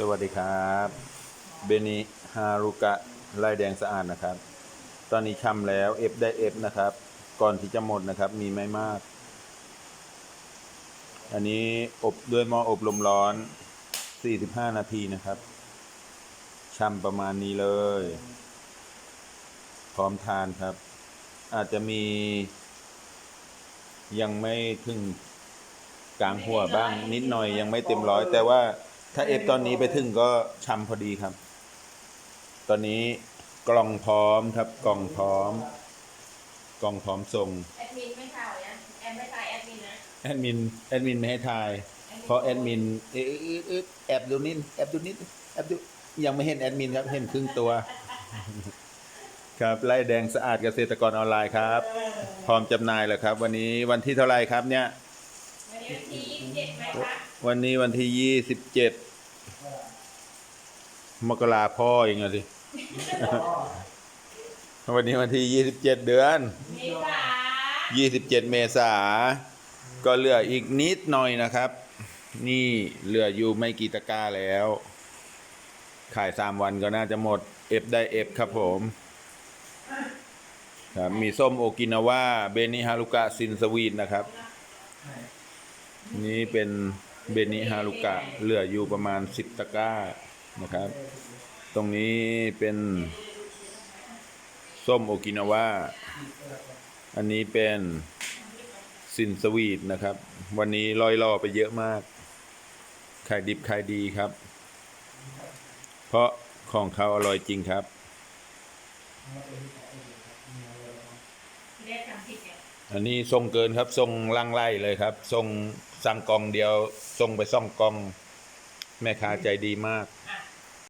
สวัสดีครับ เบนิฮารุกะลายแดงสะอาดนะครับ ตอนนี้ช่ำแล้วเอฟได้เอฟนะครับ ก่อนที่จะหมดนะครับ มีไม่มาก อันนี้อบด้วยหม้ออบลมร้อน 45 นาทีนะครับช่ำประมาณนี้เลย พร้อมทานครับ อาจจะมี ยังไม่ถึงกลางหัวบ้างนิดหน่อยยังไม่เต็มร้อยแต่ว่า ถ้าเอฟตอนนี้ไปถึงก็ช่ำพอดีครับ ตอนนี้กล่องพร้อมครับ กล่องพร้อม กล่องพร้อมส่งแอดมินไม่ถ่ายนะแอมไม่ถ่ายแอดมินนะแอดมินแอดมินไม่ให้ทาย เพราะแอดมินเอะเอ๊ะเอ๊ะแอบดูนิดแอบดูนิดแอบดูยังไม่เห็นแอดมินครับเห็นครึ่งตัว ครับไล่แดงสะอาดเกษตรกรออนไลน์ครับ พร้อมจำหน่ายแล้วครับ วันนี้วันที่เท่าไหร่ครับเนี่ยวั นนี้วันที่ยี่สิบเจ็ดไหมคะวันนี้วันที่ยี่สิบเจ็ดมกราพ่อเองอะสิวันนี้วันที่ยี่สิบเจ็ดเดือนเมษายี่สิบเจ็ดเมษาก็เหลืออีกนิดหน่อยนะครับ นี่เหลืออยู่ไม่กี่ตะกร้าแล้ว ขายสามวันก็น่าจะหมดเอฟได้เอฟครับผมครับมีส้มโอกินาวาเบนิฮารุกะซินสวีทนะครับ นี่เป็นเบนิฮารุกะเหลืออยู่ประมาณสิบตะกร้านะครับ ตรงนี้เป็นส้มโอกินาวาอันนี้เป็นซินสวีทนะครับ วันนี้ลอยล่อไปเยอะมาก ขายดิบขายดีครับ เพราะของเขาอร่อยจริงครับอันนี้ส่งเกินครับส่งลังไล่เลยครับส่ง สั่งกล่องเดียวส่งไปซ่องกล่อง แม่ค้าใจดีมาก